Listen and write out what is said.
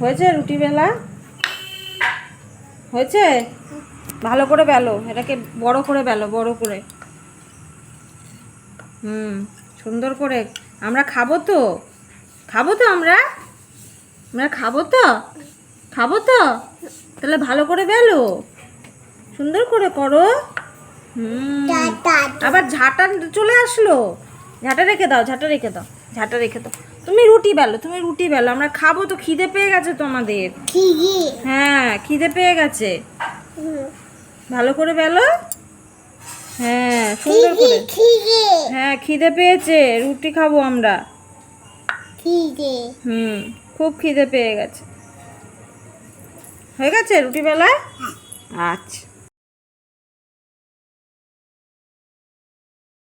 হয়েছে রুটি বেলা? হয়েছে? ভালো করে বেলো এটাকে বড় করে বেলো বড় করে। হুম সুন্দর করে। আমরা খাব তো? খাব তো আমরা? আমরা খাব তো? খাব তো? তাহলে ভালো করে বেলো। সুন্দর করে করো। হুম। আবার ঝাঁটা চলে আসলো। ঝাঁটা রেখে দাও ঝাঁটা রেখে দাও। ঝাঁটা রেখে দাও। তুমি রুটি বেলো তুমি রুটি বেলো। আমরা খাব তো খিদে পেয়ে গেছে তোমাদের। হ্যাঁ খিদে পেয়ে গেছে। ভালো করে বেলো। হ্যাঁ সুন্দর করে। হ্যাঁ খিদে পেয়েছে। রুটি খাব আমরা। হুম খুব খিদে পেয়ে গেছে। হয়ে গেছে রুটি বেলা? আচ্ছা।